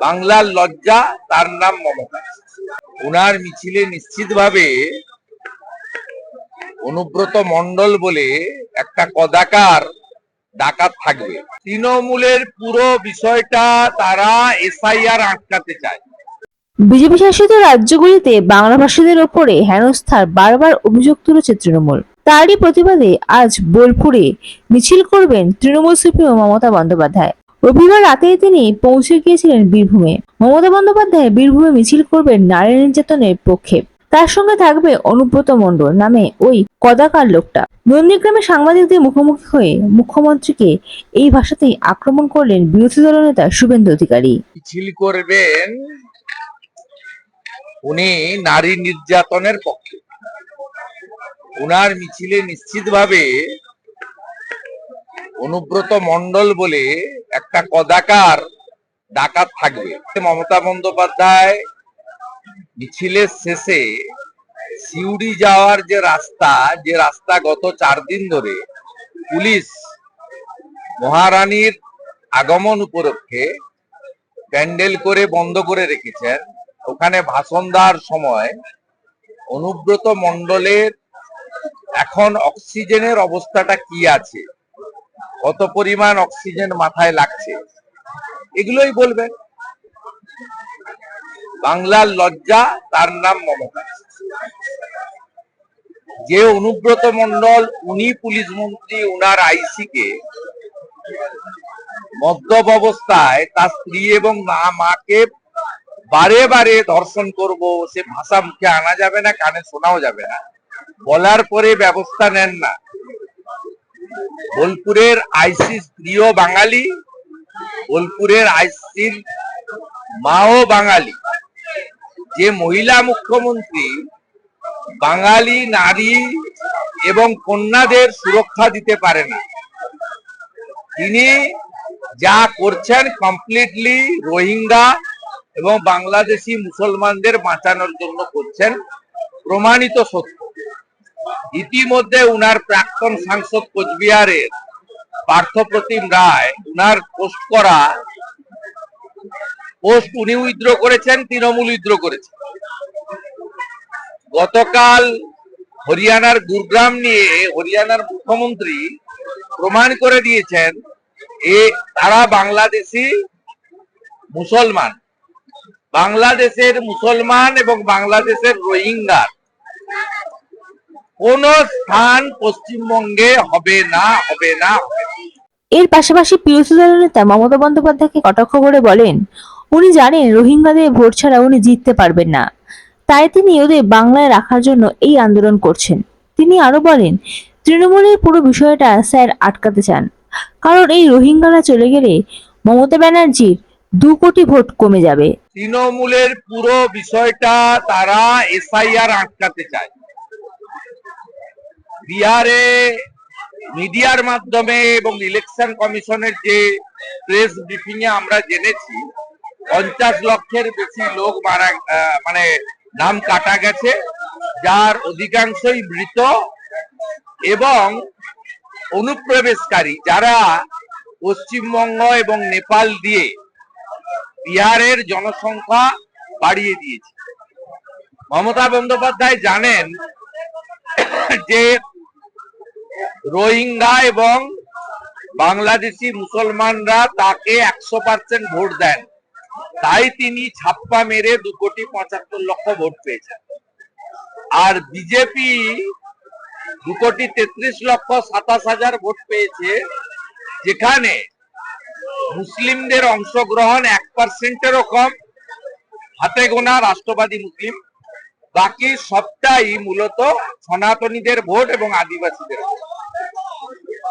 বাংলার লজ্জা, তার নাম মমতা। ওনার মিছিলে নিশ্চিতভাবে অনুব্রত মন্ডল বলে একটা কদাকার ডাকাত থাকবে। তৃণমূলের পুরো বিষয়টা তারা এসআইআর আটকাতে চায়। বিজেপি শাসিত রাজ্যগুলিতে বাংলা ভাষীদের ওপরে হেনস্থার বারবার অভিযোগ তুলেছে তৃণমূল। তারই প্রতিবাদে আজ বোলপুরে মিছিল করবেন তৃণমূল সুপ্রিমো মমতা বন্দ্যোপাধ্যায়। রবিবার রাতেই তিনি পৌঁছে গিয়েছিলেন বীরভূমে। মমতা বন্দ্যোপাধ্যায় বীরভূমে মিছিল করবেন নারী নির্যাতনের পক্ষে। তার সঙ্গে থাকবে অনুব্রত মণ্ডল নামে ওই কদাকার লোকটা। নন্দীগ্রামে সাংবাদিকদের মুখোমুখি হয়ে মুখ্যমন্ত্রীকে এই ভাষাতেই আক্রমণ করলেন বিরোধী দলনেতা শুভেন্দু অধিকারী। মিছিল করবেন উনি নারী নির্যাতনের পক্ষে। উনার মিছিলে নিশ্চিতভাবে অনুব্রত মন্ডল বলে একটা কদাকার ডাকাত থাকবে। মমতা বন্দ্যোপাধ্যায় মিছিলের শেষে সিউড়ি যাওয়ার যে রাস্তা যে রাস্তা গত চার দিন ধরে পুলিশ মহারানীর আগমন উপলক্ষে প্যান্ডেল করে বন্ধ করে রেখেছেন। ওখানে ভাষণ দেওয়ার সময় অনুব্রত মণ্ডলের এখন অক্সিজেনের অবস্থাটা কি আছে? কত পরিমাণ অক্সিজেন মাথায় লাগছে? এগুলোই বলবেন বাংলার লজ্জা, তার নাম মমতা। যে অনুব্রত মণ্ডল, উনি পুলিশ মন্ত্রী, উনার আইসি কে মদ্যপ অবস্থায় তার স্ত্রী এবং মা, মাকে বারে বারে ধর্ষণ করব, সে ভাষা মুখে আনা যাবে না, কানে শোনাও যাবে না। বলার পরে ব্যবস্থা নেন না। বোলপুরের আইসি স্ত্রীও বাঙালি, বোলপুরের আইসির মাও বাঙালি। যে মহিলা মুখ্যমন্ত্রী, বাঙালি নারী এবং কন্যাদের সুরক্ষা দিতে পারে না। তিনি যা করছেন কমপ্লিটলি রোহিঙ্গা এবং বাংলাদেশি মুসলমানদের বাঁচানোর জন্য করছেন, প্রমাণিত সত্য। ইতিমধ্যে উনার প্রাক্তন সাংসদ কোচবিহারের পার্থপ্রতিম রায় উনার পোস্ট করা, পোস্ট উনি উইথড্র করেছেন, তৃণমূল উইথড্র করেছেন। গতকাল হরিয়ানার গুরগ্রাম নিয়ে হরিয়ানার মুখ্যমন্ত্রী প্রমাণ করে দিয়েছেন এ, তারা বাংলাদেশি মুসলমান। বাংলাদেশের মুসলমান এবং বাংলাদেশের রোহিঙ্গার। কোন স্থান পশ্চিমবঙ্গে হবে না হবে না। এর পাশাপাশি বিরোধী দলনেতা মমতা বন্দ্যোপাধ্যায়কে কটাক্ষ করে বলেন উনি জানেন রোহিঙ্গাদের ভোট ছাড়া উনি জিততে পারবেন না। তাই তিনি ওদের বাংলায় রাখার জন্য এই আন্দোলন করছেন। তিনি আরও বলেন তৃণমূলের পুরো বিষয়টা স্যার আটকাতে চান। কারণ এই রোহিঙ্গারা চলে গেলে মমতা ব্যানার্জির দু কোটি ভোট কমে যাবে। তৃণমূলের পুরো বিষয়টা তারা এসআইআর আটকাতে চায়। বিহারে মিডিয়ার মাধ্যমে এবং ইলেকশন কমিশনের যে প্রেস ব্রিফিং এ আমরা জেনেছি, পঞ্চাশ লক্ষের বেশি লোক মারা মানে নাম কাটা গেছে, যার অধিকাংশই মৃত এবং অনুপ্রবেশকারী যারা পশ্চিমবঙ্গ এবং নেপাল দিয়ে বিহারের জনসংখ্যা বাড়িয়ে দিয়েছে। মমতা বন্দ্যোপাধ্যায় জানেন যে রোহিঙ্গা এবং বাংলাদেশি মুসলমানরা তাকে একশো পার্সেন্ট ভোট দেন। তাই তিনি ছাপ্পা মেরে দু কোটি পঁচাত্তর লক্ষ ভোট পেয়েছেন। আর বিজেপি দু কোটি তেত্রিশ লক্ষ সাতাশ হাজার ভোট পেয়েছে, যেখানে মুসলিমদের অংশগ্রহণ এক পার্সেন্টেরও কম। হাতে গোনা রাষ্ট্রবাদী মুসলিম। বাকি সবটাই মূলত সনাতনীদের ভোট এবং আদিবাসীদের ভোট।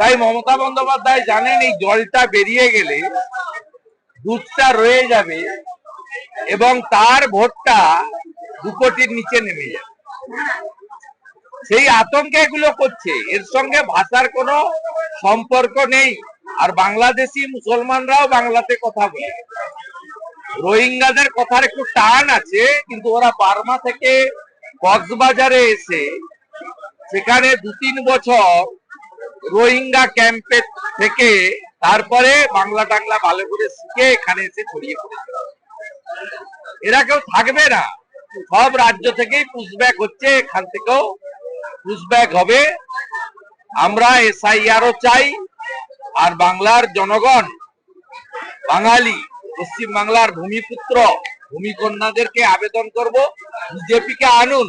তাই মমতা বন্দ্যোপাধ্যায় জানেন এই জলটা বেরিয়ে গেলে দুধটা রয়ে যাবে এবং তার ভোটটা দু কোটির নিচে নেমে যাবে। সেই আতঙ্কে এগুলো করছে। এর সঙ্গে ভাষার কোনো সম্পর্ক নেই। আর বাংলাদেশি মুসলমানরাও বাংলাতে কথা বলে। রোহিঙ্গাদের কথার একটু টান আছে, কিন্তু ওরা বার্মা থেকে কক্সবাজারে এসে সেখানে দু তিন বছর রোহিঙ্গা ক্যাম্পে থেকে তারপরে বাংলা টাংলা ভালো করে শিখে এখানে এসে ছড়িয়ে পড়েছে। এরা কেউ থাকবে না। সব রাজ্য থেকেই পুশব্যাক হচ্ছে, এখান থেকেও পুশব্যাক হবে। আমরা এসআইআরও চাই, আর বাংলার জনগণ, বাঙালি পশ্চিম বাংলার ভূমিপুত্র, ভূমিকন্যাদেরকে আবেদন করব, বিজেপিকে আনুন।